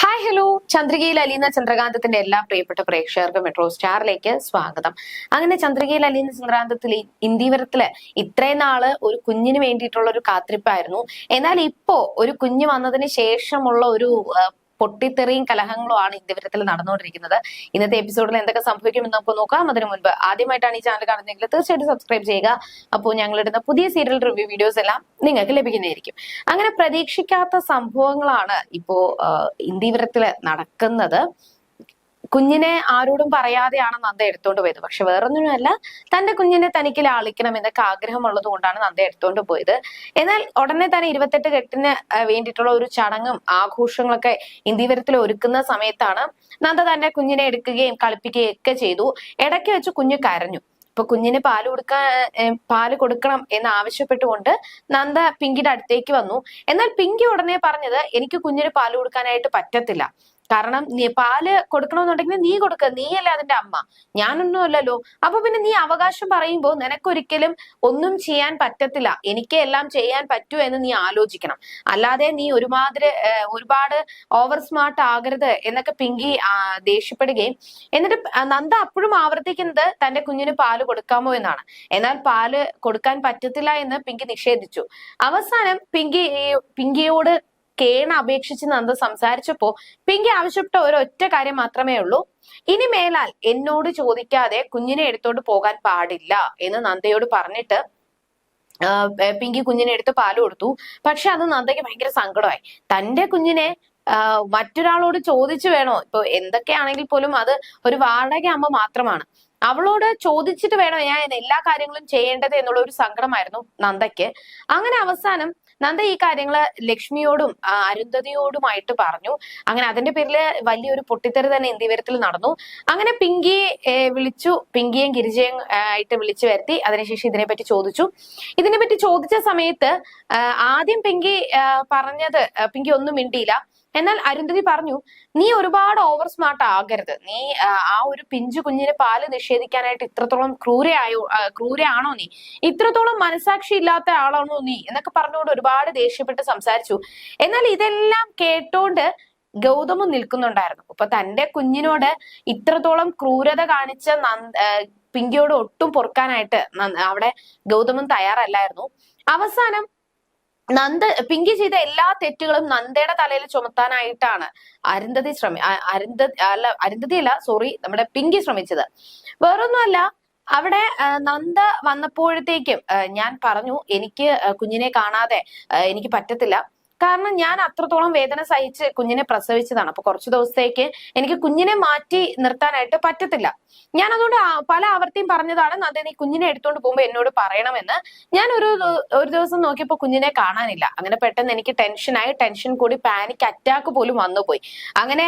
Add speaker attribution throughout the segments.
Speaker 1: Hi hello ചന്ദ്രികയിൽ അലീന ചന്ദ്രകാന്തത്തിന്റെ എല്ലാ പ്രിയപ്പെട്ട പ്രേക്ഷകർക്കും മെട്രോ സ്റ്റാറിലേക്ക് സ്വാഗതം. അങ്ങനെ ചന്ദ്രികയിൽ അലീന ചന്ദ്രകാന്തത്തിൽ ഇന്ത്യവരത്തിൽ ഇത്രയും നാൾ ഒരു കുഞ്ഞിന് വേണ്ടിയിട്ടുള്ള ഒരു കാത്തിരിപ്പായിരുന്നു. എന്നാൽ ഇപ്പോ ഒരു കുഞ്ഞ് വന്നതിന് ശേഷമുള്ള ഒരു പൊട്ടിത്തെറിയും കലഹങ്ങളും ആണ് ഇന്ത്യവരത്തിൽ നടന്നുകൊണ്ടിരിക്കുന്നത്. ഇന്നത്തെ എപ്പിസോഡിൽ എന്തൊക്കെ സംഭവിക്കുമെന്ന് നമുക്ക് നോക്കാം. അതിനു മുൻപ് ആദ്യമായിട്ടാണ് ഈ ചാനൽ കാണുന്നതെങ്കിൽ തീർച്ചയായിട്ടും സബ്സ്ക്രൈബ് ചെയ്യുക. അപ്പോൾ ഞങ്ങളിടുന്ന പുതിയ സീരിയൽ റിവ്യൂ വീഡിയോസ് എല്ലാം നിങ്ങൾക്ക് ലഭിക്കുന്നതായിരിക്കും. അങ്ങനെ പ്രതീക്ഷിക്കാത്ത സംഭവങ്ങളാണ് ഇപ്പോ ഇന്ത്യവരത്തിൽ നടക്കുന്നത്. കുഞ്ഞിനെ ആരോടും പറയാതെയാണ് നന്ദ എടുത്തോണ്ട് പോയത്. പക്ഷെ വേറൊന്നുമല്ല തന്റെ കുഞ്ഞിനെ തനിക്ക് ലാളിക്കണം എന്നൊക്കെ ആഗ്രഹമുള്ളത് കൊണ്ടാണ് നന്ദ എടുത്തോണ്ട് പോയത്. എന്നാൽ ഉടനെ തന്നെ ഇരുപത്തെട്ട് കെട്ടിന് വേണ്ടിയിട്ടുള്ള ഒരു ചടങ്ങും ആഘോഷങ്ങളൊക്കെ ഇന്ത്യവരത്തിൽ ഒരുക്കുന്ന സമയത്താണ് നന്ദ തന്റെ കുഞ്ഞിനെ എടുക്കുകയും കളിപ്പിക്കുകയും ഒക്കെ ചെയ്തു. ഇടയ്ക്ക് വെച്ച് കുഞ്ഞ് കരഞ്ഞു. ഇപ്പൊ കുഞ്ഞിന് പാൽ കൊടുക്കാൻ പാൽ കൊടുക്കണം എന്ന് ആവശ്യപ്പെട്ടുകൊണ്ട് നന്ദ പിങ്കിയുടെ അടുത്തേക്ക് വന്നു. എന്നാൽ പിങ്കി ഉടനെ പറഞ്ഞത് എനിക്ക് കുഞ്ഞിന് പാൽ കൊടുക്കാനായിട്ട് പറ്റത്തില്ല. കാരണം പാൽ കൊടുക്കണമെന്നുണ്ടെങ്കിൽ നീ കൊടുക്ക നീയല്ലേ അതിന്റെ അമ്മ. ഞാനൊന്നും അല്ലല്ലോ അപ്പൊ പിന്നെ നീ അവകാശം പറയുമ്പോൾ നിനക്കൊരിക്കലും ഒന്നും ചെയ്യാൻ പറ്റത്തില്ല. എനിക്ക് എല്ലാം ചെയ്യാൻ പറ്റൂ എന്ന് നീ ആലോചിക്കണം. അല്ലാതെ നീ ഒരുമാതിരി ഒരുപാട് ഓവർ സ്മാർട്ട് ആകരുത് എന്നൊക്കെ പിങ്കി ദേഷ്യപ്പെടുകയും എന്നിട്ട് നന്ദ അപ്പോഴും ആവർത്തിക്കുന്നത് തന്റെ കുഞ്ഞിന് പാൽ കൊടുക്കാമോ എന്നാണ്. എന്നാൽ പാൽ കൊടുക്കാൻ പറ്റത്തില്ല എന്ന് പിങ്കി നിഷേധിച്ചു. അവസാനം പിങ്കി പിങ്കിയോട് കേണ അപേക്ഷിച്ച് നന്ദ സംസാരിച്ചപ്പോ പിങ്കി ആവശ്യപ്പെട്ട ഒരൊറ്റ കാര്യം മാത്രമേ ഉള്ളൂ. ഇനി മേലാൽ എന്നോട് ചോദിക്കാതെ കുഞ്ഞിനെ എടുത്തോണ്ട് പോകാൻ പാടില്ല എന്ന് നന്ദയോട് പറഞ്ഞിട്ട് പിങ്കി കുഞ്ഞിനെ എടുത്ത് പാൽ കൊടുത്തു. പക്ഷെ അത് നന്ദയ്ക്ക് ഭയങ്കര സങ്കടമായി. തന്റെ കുഞ്ഞിനെ മറ്റൊരാളോട് ചോദിച്ചു വേണോ? ഇപ്പൊ എന്തൊക്കെയാണെങ്കിൽ പോലും അത് ഒരു വാടക അമ്മ മാത്രമാണ്. അവളോട് ചോദിച്ചിട്ട് വേണോ? ഞാൻ എല്ലാ കാര്യങ്ങളും ചെയ്യേണ്ടത് എന്നുള്ള ഒരു സങ്കടമായിരുന്നു നന്ദയ്ക്ക്. അങ്ങനെ അവസാനം നന്ദ ഈ കാര്യങ്ങൾ ലക്ഷ്മിയോടും അരുന്ധതിയോടുമായിട്ട് പറഞ്ഞു. അങ്ങനെ അതിന്റെ പേരിൽ വലിയൊരു പൊട്ടിത്തെറി തന്നെ ഇന്ത്യവരത്തിൽ നടന്നു. അങ്ങനെ പിങ്കി വിളിച്ചു. പിങ്കിയും ഗിരിജയും ആയിട്ട് വിളിച്ചു വരുത്തി. അതിനുശേഷം ഇതിനെപ്പറ്റി ചോദിച്ചു. ഇതിനെപ്പറ്റി ചോദിച്ച സമയത്ത് ആദ്യം പിങ്കി പറഞ്ഞത് പിങ്കി ഒന്നും മിണ്ടിയില്ല. എന്നാൽ അരുന്ധതി പറഞ്ഞു നീ ഒരുപാട് ഓവർ സ്മാർട്ട് ആകരുത്. നീ ആ, ഒരു പിഞ്ചു കുഞ്ഞിന് പാൽ നിഷേധിക്കാനായിട്ട് ഇത്രത്തോളം ക്രൂരയായോ ക്രൂരയാണോ നീ? ഇത്രത്തോളം മനസാക്ഷി ഇല്ലാത്ത ആളാണോ നീ? എന്നൊക്കെ പറഞ്ഞുകൊണ്ട് ഒരുപാട് ദേഷ്യപ്പെട്ട് സംസാരിച്ചു. എന്നാൽ ഇതെല്ലാം കേട്ടോണ്ട് ഗൗതമം നിൽക്കുന്നുണ്ടായിരുന്നു. അപ്പൊ തന്റെ കുഞ്ഞിനോട് ഇത്രത്തോളം ക്രൂരത കാണിച്ച പിങ്കിയോട് ഒട്ടും പൊറുക്കാനായിട്ട് അവിടെ ഗൗതമൻ തയ്യാറല്ലായിരുന്നു. അവസാനം നന്ദ പിങ്കി ചെയ്ത എല്ലാ തെറ്റുകളും നന്ദയുടെ തലയിൽ ചുമത്താനായിട്ടാണ് അരുന്ധതി ശ്രമി അരുന്ധതി അല്ല അരുന്ധതി അല്ല സോറി നമ്മുടെ പിങ്കി ശ്രമിച്ചത്. വേറൊന്നുമല്ല അവിടെ നന്ദ വന്നപ്പോഴത്തേക്കും ഞാൻ പറഞ്ഞു എനിക്ക് കുഞ്ഞിനെ കാണാതെ എനിക്ക് പറ്റത്തില്ല. കാരണം ഞാൻ അത്രത്തോളം വേദന സഹിച്ച് കുഞ്ഞിനെ പ്രസവിച്ചതാണ്. അപ്പൊ കുറച്ചു ദിവസത്തേക്ക് എനിക്ക് കുഞ്ഞിനെ മാറ്റി നിർത്താനായിട്ട് പറ്റത്തില്ല. ഞാൻ അതുകൊണ്ട് പല ആവർത്തിയും പറഞ്ഞതാണ് അതെ നീ കുഞ്ഞിനെ എടുത്തോണ്ട് പോകുമ്പോ എന്നോട് പറയണമെന്ന്. ഞാൻ ഒരു ഒരു ദിവസം നോക്കിയപ്പോ കുഞ്ഞിനെ കാണാനില്ല. അങ്ങനെ പെട്ടെന്ന് എനിക്ക് ടെൻഷനായി ടെൻഷൻ കൂടി പാനിക് അറ്റാക്ക് പോലും വന്നുപോയി. അങ്ങനെ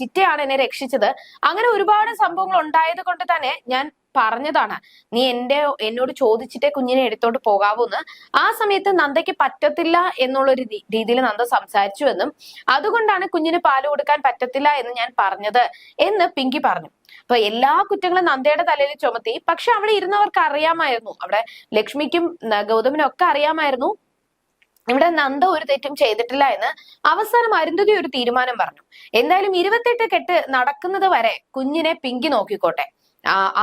Speaker 1: ചിറ്റയാണ് എന്നെ രക്ഷിച്ചത്. അങ്ങനെ ഒരുപാട് സംഭവങ്ങൾ ഉണ്ടായത് കൊണ്ട് തന്നെ ഞാൻ പറഞ്ഞതാണ്. നീ എന്റെ എന്നോട് ചോദിച്ചിട്ടേ കുഞ്ഞിനെ എടുത്തോണ്ട് പോകാവൂ എന്ന് ആ സമയത്ത് നന്ദയ്ക്ക് പറ്റത്തില്ല എന്നുള്ള ഒരു രീതിയിൽ നന്ദ സംസാരിച്ചു എന്നും അതുകൊണ്ടാണ് കുഞ്ഞിന് പാൽ കൊടുക്കാൻ പറ്റത്തില്ല എന്ന് ഞാൻ പറഞ്ഞത് എന്ന് പിങ്കി പറഞ്ഞു. അപ്പൊ എല്ലാ കുറ്റങ്ങളും നന്ദയുടെ തലയിൽ ചുമത്തി. പക്ഷെ അവിടെ ഇരുന്നവർക്ക് അറിയാമായിരുന്നു. അവിടെ ലക്ഷ്മിക്കും ഗൗതമിനും ഒക്കെ അറിയാമായിരുന്നു. ഇവിടെ നന്ദ ഒരു തെറ്റും ചെയ്തിട്ടില്ല എന്ന് അവസാനം അരുന്ധതി ഒരു തീരുമാനം പറഞ്ഞു. എന്തായാലും ഇരുപത്തെട്ട് കെട്ട് നടക്കുന്നത് വരെ കുഞ്ഞിനെ പിങ്കി നോക്കിക്കോട്ടെ.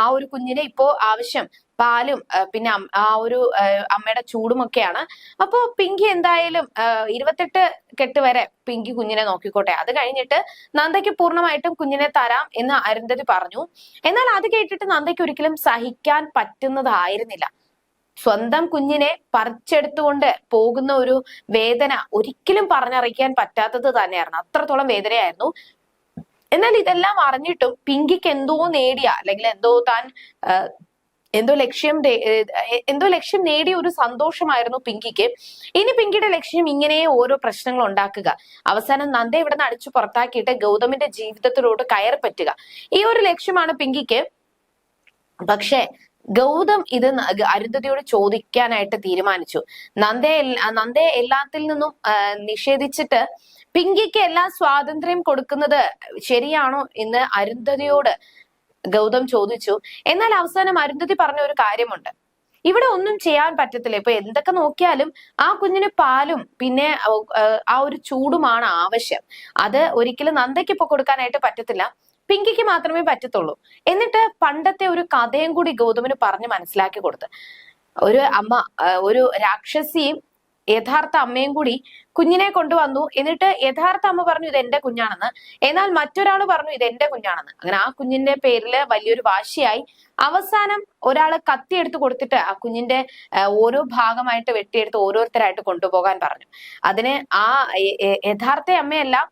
Speaker 1: ആ ഒരു കുഞ്ഞിനെ ഇപ്പോ ആവശ്യം പാലും പിന്നെ ആ ഒരു അമ്മയുടെ അമ്മയുടെ ചൂടുമൊക്കെയാണ് അപ്പോ പിങ്കി എന്തായാലും ഇരുപത്തെട്ട് കെട്ട് വരെ പിങ്കി കുഞ്ഞിനെ നോക്കിക്കോട്ടെ. അത് കഴിഞ്ഞിട്ട് നന്ദയ്ക്ക് പൂർണമായിട്ടും കുഞ്ഞിനെ തരാം എന്ന് അരുന്ധതി പറഞ്ഞു. എന്നാൽ അത് കേട്ടിട്ട് നന്ദയ്ക്ക് ഒരിക്കലും സഹിക്കാൻ പറ്റുന്നതായിരുന്നില്ല. സ്വന്തം കുഞ്ഞിനെ പറിച്ചെടുത്തുകൊണ്ട് പോകുന്ന ഒരു വേദന ഒരിക്കലും പറഞ്ഞറിയിക്കാൻ പറ്റാത്തത് തന്നെയായിരുന്നു. അത്രത്തോളം വേദനയായിരുന്നു. എന്നാൽ ഇതെല്ലാം അറിഞ്ഞിട്ടും പിങ്കിക്ക് എന്തോ നേടിയ അല്ലെങ്കിൽ എന്തോ താൻ എന്തോ ലക്ഷ്യം എന്തോ ലക്ഷ്യം നേടിയ ഒരു സന്തോഷമായിരുന്നു പിങ്കിക്ക്. ഇനി പിങ്കിയുടെ ലക്ഷ്യം ഇങ്ങനെ ഓരോ പ്രശ്നങ്ങൾ ഉണ്ടാക്കുക. അവസാനം നന്ദ ഇവിടെ നിന്ന് അടിച്ചു പുറത്താക്കിയിട്ട് ഗൗതമിന്റെ ജീവിതത്തിലോട്ട് കയറി പറ്റുക. ഈ ഒരു ലക്ഷ്യമാണ് പിങ്കിക്ക്. പക്ഷേ ഗൗതം ഇത് അരുന്ധതിയോട് ചോദിക്കാനായിട്ട് തീരുമാനിച്ചു. നന്ദയെ നന്ദേ നന്ദയെ എല്ലാത്തിൽ നിന്നും നിഷേധിച്ചിട്ട് പിങ്കിക്ക് എല്ലാം സ്വാതന്ത്ര്യം കൊടുക്കുന്നത് ശരിയാണോ എന്ന് അരുന്ധതിയോട് ഗൗതം ചോദിച്ചു. എന്നാൽ അവസാനം അരുന്ധതി പറഞ്ഞ ഒരു കാര്യമുണ്ട്. ഇവിടെ ഒന്നും ചെയ്യാൻ പറ്റത്തില്ല. ഇപ്പൊ എന്തൊക്കെ നോക്കിയാലും ആ കുഞ്ഞിന് പാലും പിന്നെ ആ ഒരു ചൂടുമാണ് ആവശ്യം. അത് ഒരിക്കലും നന്ദയ്ക്ക് ഇപ്പൊ കൊടുക്കാനായിട്ട് പറ്റത്തില്ല. പിങ്കിക്ക് മാത്രമേ പറ്റത്തുള്ളൂ. എന്നിട്ട് പണ്ടത്തെ ഒരു കഥയും കൂടി ഗൗതമിന് പറഞ്ഞ് മനസ്സിലാക്കി കൊടുത്ത്. ഒരു അമ്മ ഒരു രാക്ഷസിയും യഥാർത്ഥ അമ്മയും കൂടി കുഞ്ഞിനെ കൊണ്ടുവന്നു. എന്നിട്ട് യഥാർത്ഥ അമ്മ പറഞ്ഞു ഇത് എന്റെ കുഞ്ഞാണെന്ന്. എന്നാൽ മറ്റൊരാൾ പറഞ്ഞു ഇത് എന്റെ കുഞ്ഞാണെന്ന്. അങ്ങനെ ആ കുഞ്ഞിന്റെ പേരിൽ വലിയൊരു വാശിയായി. അവസാനം ഒരാൾ കത്തിയെടുത്ത് കൊടുത്തിട്ട് ആ കുഞ്ഞിന്റെ ഓരോ ഭാഗമായിട്ട് വെട്ടിയെടുത്ത് ഓരോരുത്തരായിട്ട് കൊണ്ടുപോകാൻ പറഞ്ഞു. അതിന് ആ യഥാർത്ഥ അമ്മയല്ല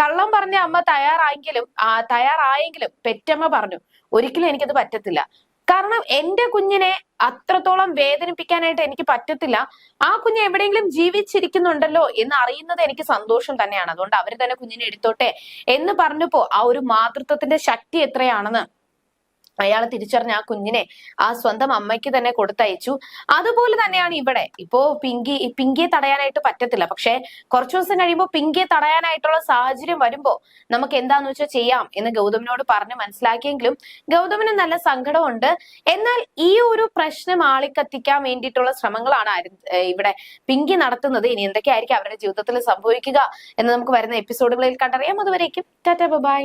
Speaker 1: കള്ളം പറഞ്ഞ അമ്മ തയ്യാറായെങ്കിലും തയ്യാറായെങ്കിലും പെറ്റമ്മ പറഞ്ഞു ഒരിക്കലും എനിക്കത് പറ്റത്തില്ല. കാരണം എന്റെ കുഞ്ഞിനെ അത്രത്തോളം വേദനിപ്പിക്കാനായിട്ട് എനിക്ക് പറ്റത്തില്ല. ആ കുഞ്ഞ് എവിടെയെങ്കിലും ജീവിച്ചിരിക്കുന്നുണ്ടല്ലോ എന്ന് അറിയുന്നത് എനിക്ക് സന്തോഷം തന്നെയാണ്. അതുകൊണ്ട് അവർ തന്നെ കുഞ്ഞിനെ എടുത്തോട്ടെ എന്ന് പറഞ്ഞപ്പോ ആ ഒരു മാതൃത്വത്തിന്റെ ശക്തി എത്രയാണെന്ന് അയാൾ തിരിച്ചറിഞ്ഞ ആ കുഞ്ഞിനെ ആ സ്വന്തം അമ്മയ്ക്ക് തന്നെ കൊടുത്തയച്ചു. അതുപോലെ തന്നെയാണ് ഇവിടെ. ഇപ്പോ പിങ്കി പിങ്കിയെ തടയാനായിട്ട് പറ്റത്തില്ല. പക്ഷെ കുറച്ചു ദിവസം കഴിയുമ്പോൾ പിങ്കിയെ തടയാനായിട്ടുള്ള സാഹചര്യം വരുമ്പോ നമുക്ക് എന്താന്ന് വെച്ചാൽ ചെയ്യാം എന്ന് ഗൗതമിനോട് പറഞ്ഞ് മനസ്സിലാക്കിയെങ്കിലും ഗൗതമിന് നല്ല സങ്കടമുണ്ട്. എന്നാൽ ഈ ഒരു പ്രശ്നം ആളിക്കത്തിക്കാൻ വേണ്ടിയിട്ടുള്ള ശ്രമങ്ങളാണ് ഇവിടെ പിങ്കി നടത്തുന്നത്. ഇനി എന്തൊക്കെയായിരിക്കും അവരുടെ ജീവിതത്തിൽ സംഭവിക്കുക എന്ന് നമുക്ക് വരുന്ന എപ്പിസോഡുകളിൽ കണ്ടറിയാം. അതുവരേക്കും ടാറ്റ ബൈ